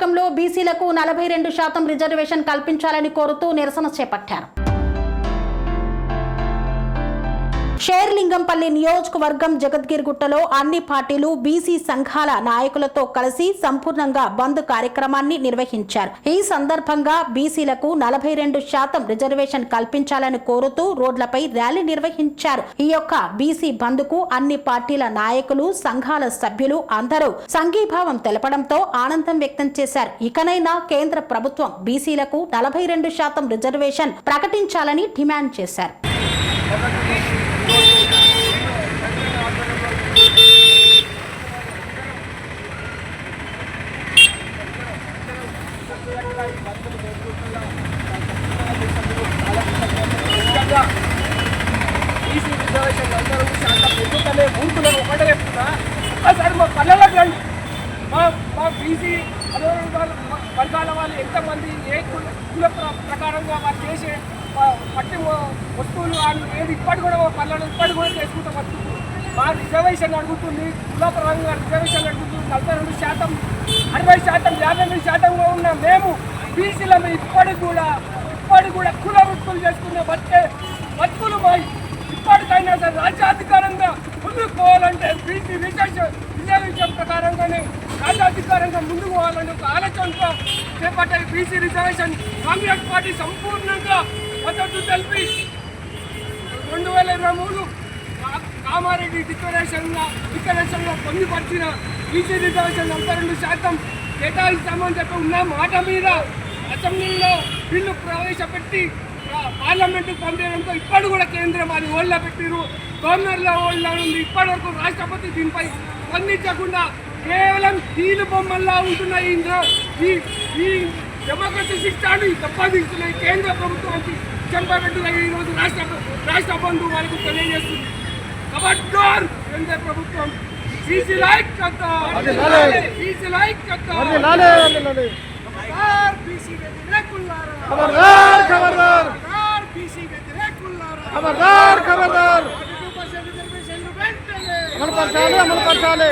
నియోజకవర్గంలో బీసీలకు నలభై రెండు శాతం రిజర్వేషన్ కల్పించాలని కోరుతూ నిరసన చేపట్టారు. షేర్లింగంపల్లి నియోజకవర్గం జగద్గిరిగుట్టలో అన్ని పార్టీలు బీసీ సంఘాల నాయకులతో కలిసి సంపూర్ణంగా బంద్ కార్యక్రమాన్ని నిర్వహించారు. ఈ సందర్భంగా బీసీలకు నలభై రెండు శాతం రిజర్వేషన్ కల్పించాలని కోరుతూ రోడ్లపై ర్యాలీ నిర్వహించారు. ఈ యొక్క బీసీ బంద్కు అన్ని పార్టీల నాయకులు సంఘాల సభ్యులు అందరూ సంఘీభావం తెలపడంతో ఆనందం వ్యక్తం చేశారు. ఇకనైనా కేంద్ర ప్రభుత్వం బీసీలకు నలభై రెండు శాతం రిజర్వేషన్ ప్రకటించాలని డిమాండ్ చేశారు. ఒక్కసారి మా పల్లెలకు రండి మా మా బీసీ వర్గాల వాళ్ళు ఎంతమంది ఏ కుల ప్ర- ప్రకారంగా వారు చేసే పట్టి వస్తువులు వాళ్ళు ఏది ఇప్పటి కూడా పనులను ఇప్పటి కూడా చేసుకుంటూ వస్తుంది మా రిజర్వేషన్ అడుగుతుంది కులపరంగా రిజర్వేషన్ అడుగుతుంది నలభై రెండు శాతం అరవై శాతం యాభై ఎనిమిది శాతంలో ఉన్న మేము బీసీలను ఇప్పటికి కూడా ఇప్పటికి కూడా కుల వృత్తులు చేసుకునే బతికే బతుకులు ఇప్పటికైనా సరే రాజ్యాధికారంగా ముందుకు పోవాలంటే బీసీ రిజర్వేషన్ రిజర్వేషన్ ప్రకారంగానే రాజ్యాధికారంగా ముందుకు పోవాలని ఒక ఆలోచనతో చేపట్టే బీసీ రిజర్వేషన్ కాంగ్రెస్ పార్టీ సంపూర్ణంగా మద్దతు తెలిపి రెండు వేల ఇరవై మూడు కామారెడ్డి డిక్లరేషన్గా డిక్లరేషన్ పొందుపరిచిన బీసీ రిజర్వేషన్ నలభై రెండు శాతం కేటాయిస్తామని చెప్పి ఉన్న మాట మీద అసెంబ్లీలో బిల్లు ప్రవేశపెట్టి పార్లమెంటు పంపించడంతో ఇప్పుడు కూడా కేంద్రం అది ఓళ్ళ పెట్టిరు గవర్నర్ల ఓళ్ళ ఉంది. ఇప్పటి వరకు రాష్ట్రపతి దీనిపై స్పందించకుండా కేవలం తీలు బొమ్మల్లా ఉంటున్న ఈ ఈ ఈ డెమోక్రసీ సిస్టాన్ని దెబ్బతీస్తున్నాయి కేంద్ర ప్రభుత్వానికి చంద్రబాబు నాయుడు ఈరోజు రాష్ట్ర రాష్ట్ర బంధువు వాళ్ళకు తెలియజేస్తుంది. కబడ్డార్ కేంద్ర ప్రభుత్వం. సీసీ లైక్ కత్తా. సీసీ లైక్ కత్తా. ఖబర్దార్ బీసీ వ్యతిరేకులారా ఖబర్దార్ ఖబర్దార్ ఖబర్దార్ బీసీ వ్యతిరేకులారా ఖబర్దార్ ఖబర్దార్ అమలు పరచాలి అమలు పరచాలి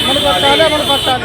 అమలు పరచాలి అమలు పరచాలి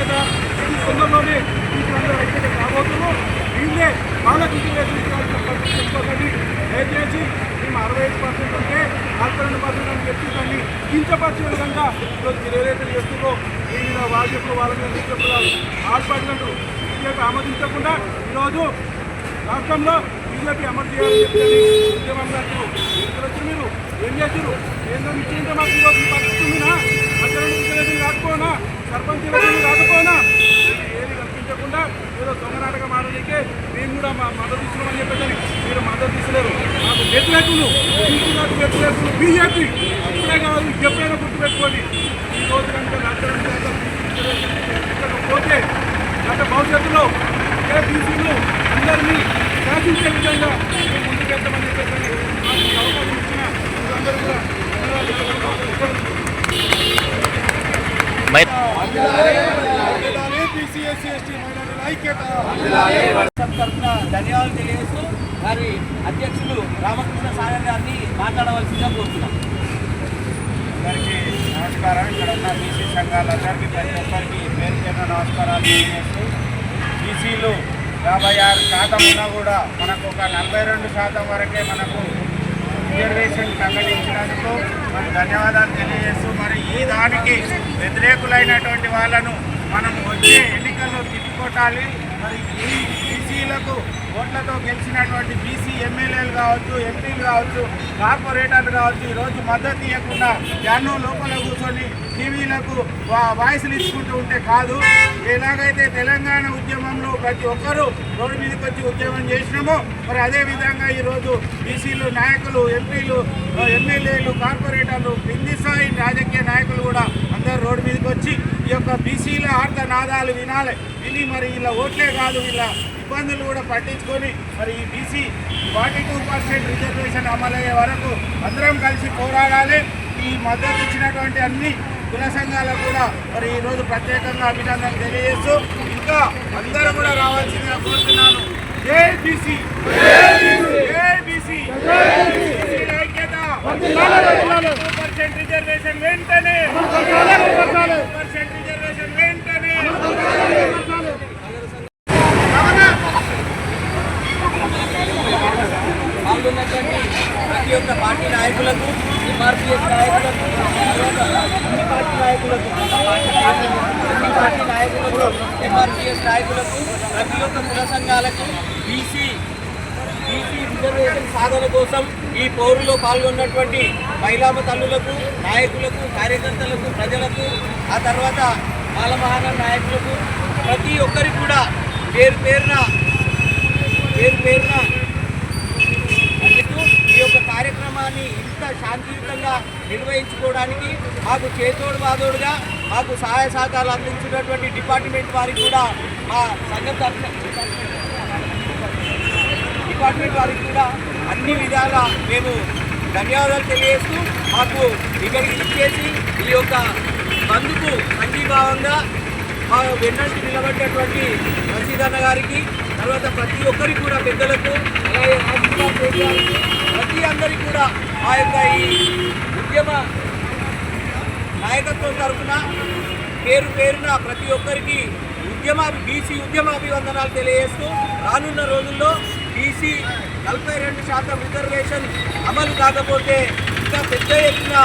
ఐక్యత ఈ సందర్భంలోనే బీసీలందరూ ఐక్యత కాబోతున్నాం దీన్నే వాళ్ళకు రిజర్వేషన్ పరిస్థితి దయచేసి మేము అరవై ఐదు పర్సెంట్ అంటే నలభై రెండు పర్సెంట్ అని చెప్పి దాన్ని కించపరిచే విధంగా ఈరోజు మీరు ఏదైతే చేస్తుందో మీ మీద వాళ్ళు చెప్పు వాళ్ళ మీద మీరు చెప్పు ఆడపడినట్టు బీజేపీ ఆమోదించకుండా ఈరోజు రాష్ట్రంలో బీజేపీ అమలు చేయాలని చెప్పి ఉద్యమం గారు వచ్చి మీరు ఏం చేశారు కేంద్రం ఇచ్చింటే మాకు ఈరోజు ఈ పరిస్థితి ఉందినా అసలు రిజర్వేషన్ రాకపోయినా సర్పంచ్ ఎలక్షన్ రాకపోయినా ఏది కల్పించకుండా ఏదో దొంగనాటకం ఆడడానికి మేము కూడా మా మద్దతు ఇస్తున్నామని చెప్పేసి మీరు మద్దతు ఇస్తలేరు. మాకు వ్యతిరేకులు బీసీలకు వ్యతిరేకులు బీజేపీ. ఇప్పుడే కాదు ఎప్పుడైనా గుర్తుపెట్టుకోండి. ఈ రోజు కనుక రాష్ట్రం పోతే గత భవిష్యత్తులో ఏ బీసీలు అందరినీ శాసించే విధంగా మేము ముందుకెళ్తామని చెప్పేసి మాకు అవకాశం ఇచ్చిన అందరూ కూడా ధన్యవాదాలు తెలియజేస్తూ వారి అధ్యక్షులు రామకృష్ణ సాగర్ గారిని మాట్లాడవలసిందిగా కోరుతున్నాం. అందరికీ నమస్కారం. ఇక్కడ ఉన్న బీసీ సంఘాలందరికీ ప్రతి ఒక్కరికి పేరు పేరున నమస్కారాలు తెలియజేస్తూ బీసీలు యాభై ఆరు శాతం ఉన్నా కూడా మనకు ఒక నలభై రెండు శాతం వరకే మనకు రిజర్వేషన్ ప్రకటించినందుకు మరి ధన్యవాదాలు తెలియజేస్తూ మరి ఈ దానికి వ్యతిరేకులైనటువంటి వాళ్ళను మనం వచ్చే ఎన్నికల్లో తిప్పికొట్టాలి. మరి ఈ బీసీలకు ఓట్లతో గెలిచినటువంటి బీసీ ఎమ్మెల్యేలు కావచ్చు ఎంపీలు కావచ్చు కార్పొరేటర్లు కావచ్చు ఈరోజు మద్దతు ఇవ్వకుండా ఎన్నో లోపల కూర్చొని టీవీలకు వాయిస్లు ఇచ్చుకుంటూ ఉంటే కాదు. ఎలాగైతే తెలంగాణ ఉద్యమంలో ప్రతి ఒక్కరూ రోడ్డు మీదకి వచ్చి ఉద్యమం చేసినామో మరి అదే విధంగా ఈరోజు బీసీలు నాయకులు ఎంపీలు ఎమ్మెల్యేలు కార్పొరేటర్లు కింది స్థాయి రాజకీయ నాయకులు కూడా అందరూ రోడ్డు మీదకి వచ్చి ఈ యొక్క బీసీల ఆర్త నాదాలు వినాలి. విని మరి ఇలా ఓట్లే కాదు ఇలా ఇబ్బందులు కూడా పట్టించుకొని మరి ఈ BC forty two percent reservation అమలయ్యే వరకు అందరం కలిసి పోరాడాలి. ఈ మద్దతు ఇచ్చినటువంటి అన్ని కుల సంఘాలకు కూడా మరి ఈరోజు ప్రత్యేకంగా అభినందనలు తెలియజేస్తూ ఇంకా అందరూ కూడా రావాల్సిందిగా కోరుతున్నాను. జై బీసీ! జై బీసీ! ఐక్యత! పర్సెంట్ రిజర్వేషన్ వెంటనే పర్సెంట్ రిజర్వేషన్ వెంటనే ఉన్నటువంటి ప్రతి ఒక్క పార్టీ నాయకులకు ఎంఆర్పిఎస్ నాయకులకు అన్ని పార్టీ నాయకులకు అన్ని పార్టీ నాయకులకు ఎంఆర్పిఎస్ నాయకులకు ప్రతి ఒక్క కుల సంఘాలకు బీసీ బీసీ రిజర్వేషన్ సాధన కోసం ఈ పౌరులో పాల్గొన్నటువంటి మహిళామ తల్లులకు నాయకులకు కార్యకర్తలకు ప్రజలకు ఆ తర్వాత బాలమహాన నాయకులకు ప్రతి ఒక్కరికి కూడా పేరు పేరున పేరు పేరున అందుకు ఈ యొక్క కార్యక్రమాన్ని ఇంత శాంతియుతంగా నిర్వహించుకోవడానికి మాకు చేతోడు వాదోడుగా మాకు సహాయ సహకారాలు అందించినటువంటి డిపార్ట్మెంట్ వారికి కూడా మా సంఘం తరఫున డిపార్ట్మెంట్ వారికి కూడా అన్ని విధాలా మేము ధన్యవాదాలు తెలియజేస్తూ మాకు ఇక్కడికి ఇచ్చేసి ఈ యొక్క బంధుకు సంఘీభావంగా మా వెన్నంటి నిలబడ్డటువంటి రసీదన్న గారికి తర్వాత ప్రతి ఒక్కరికి కూడా పెద్దలకు అలాగే రాజకీయ పేదలకు, అందరికీ కూడా ఆ యొక్క ఈ ఉద్యమ నాయకత్వం తరఫున పేరు పేరున ప్రతి ఒక్కరికి ఉద్యమ బీసీ ఉద్యమ అభివందనాలు తెలియజేస్తూ రానున్న రోజుల్లో బీసీ నలభై రెండు శాతం రిజర్వేషన్ అమలు కాకపోతే ఇంకా పెద్ద ఎత్తున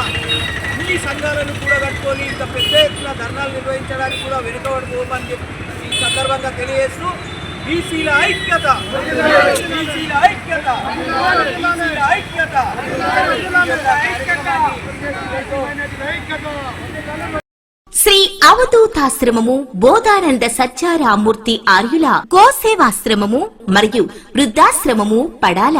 అన్ని సంఘాలను కూడా కట్టుకొని ఇంకా పెద్ద ఎత్తున ధర్నాలు నిర్వహించడానికి కూడా వెనుకబడిపోమని చెప్పి ఈ సందర్భంగా తెలియజేస్తూ బీసీల ఐక్యత. బీసీల ఐక్యత. బీసీల ఐక్యత. ఈ శ్రీ అవధూతాశ్రమము బోధానంద సత్యారామూర్తి ఆర్యుల గోసేవాశ్రమము మరియు వృద్ధాశ్రమము పడాల.